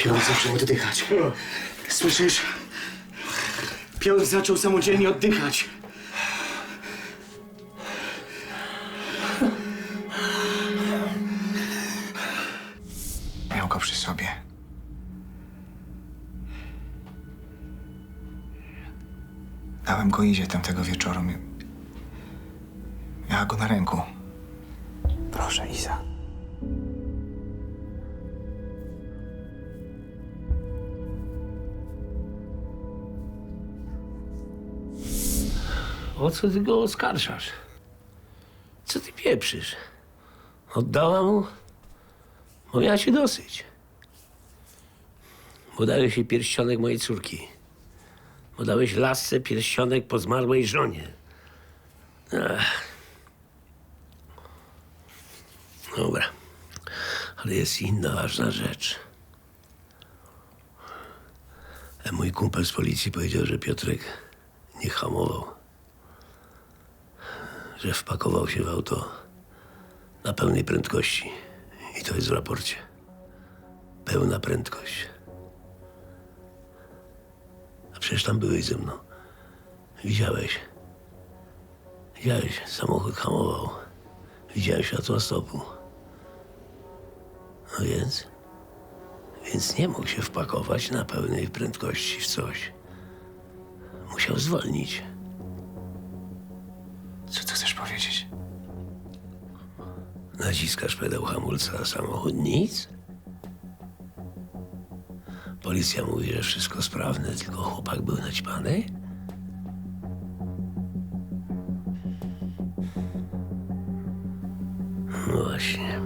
Piotr zaczął oddychać. Słyszysz? Piotr zaczął samodzielnie oddychać. Miał go przy sobie. Dałem go Izie tamtego wieczoru. Mia- Miała go na ręku. O co ty go oskarżasz? Co ty pieprzysz? Oddała mu? Bo miała się dosyć. Bo dałeś jej pierścionek mojej córki. Bo dałeś lasce pierścionek po zmarłej żonie. Ach. Dobra. Ale jest inna ważna rzecz. E, Mój kumpel z policji powiedział, że Piotrek nie hamował że wpakował się w auto na pełnej prędkości. I to jest w raporcie. Pełna prędkość. A przecież tam byłeś ze mną. Widziałeś. Widziałeś, samochód hamował. Widziałem światła stopu. No więc? Więc nie mógł się wpakować na pełnej prędkości w coś. Musiał zwolnić. Powiedzieć? Naciskasz pedał hamulca, a samochód nic? Policja mówi, że wszystko sprawne, tylko chłopak był naćpany? No właśnie.